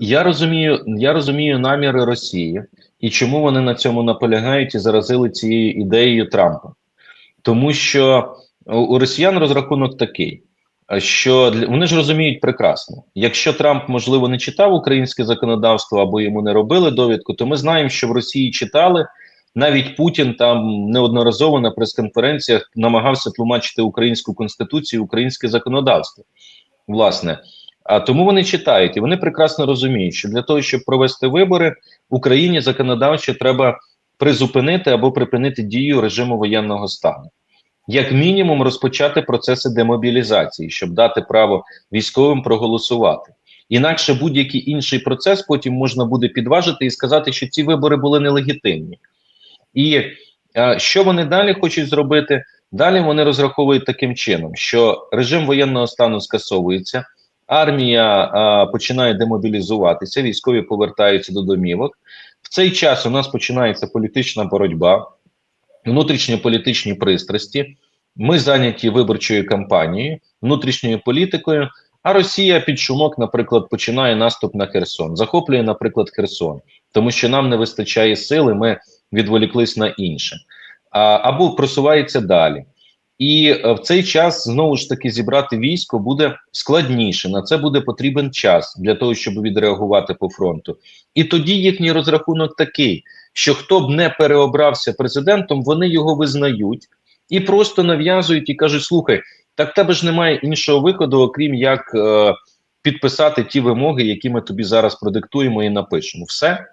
Я розумію, я розумію наміри Росії і чому вони на цьому наполягають і заразили цією ідеєю Трампа. Тому що у- росіян розрахунок такий, що вони ж розуміють прекрасно, якщо Трамп, можливо, не читав українське законодавство або йому не робили довідку, то ми знаємо, що в Росії читали. Навіть Путін там неодноразово на прес-конференціях намагався тлумачити українську конституцію, українське законодавство. Власне, а тому вони читають і вони прекрасно розуміють, що для того, щоб провести вибори, Україні законодавчо треба призупинити або припинити дію режиму воєнного стану. Як мінімум, розпочати процеси демобілізації, щоб дати право військовим проголосувати. Інакше будь-який інший процес потім можна буде підважити і сказати, що ці вибори були нелегітимні. І е, що вони далі хочуть зробити? Далі вони розраховують таким чином, що режим воєнного стану скасовується, армія е, починає демобілізуватися, військові повертаються до домівок. В цей час у нас починається політична боротьба, внутрішньополітичні пристрасті. Ми зайняті виборчою кампанією, внутрішньою політикою. А Росія під шумок, наприклад, починає наступ на Херсон, захоплює, наприклад, Херсон, тому що нам не вистачає сили. Ми відволіклись на інше, а, або просувається далі. І е, в цей час знову ж таки зібрати військо буде складніше. На це буде потрібен час для того, щоб відреагувати по фронту. І тоді їхній розрахунок такий, що хто б не переобрався президентом, вони його визнають і просто нав'язують і кажуть: слухай, так тебе ж немає іншого виходу, окрім як е, підписати ті вимоги, які ми тобі зараз продиктуємо і напишемо. Все.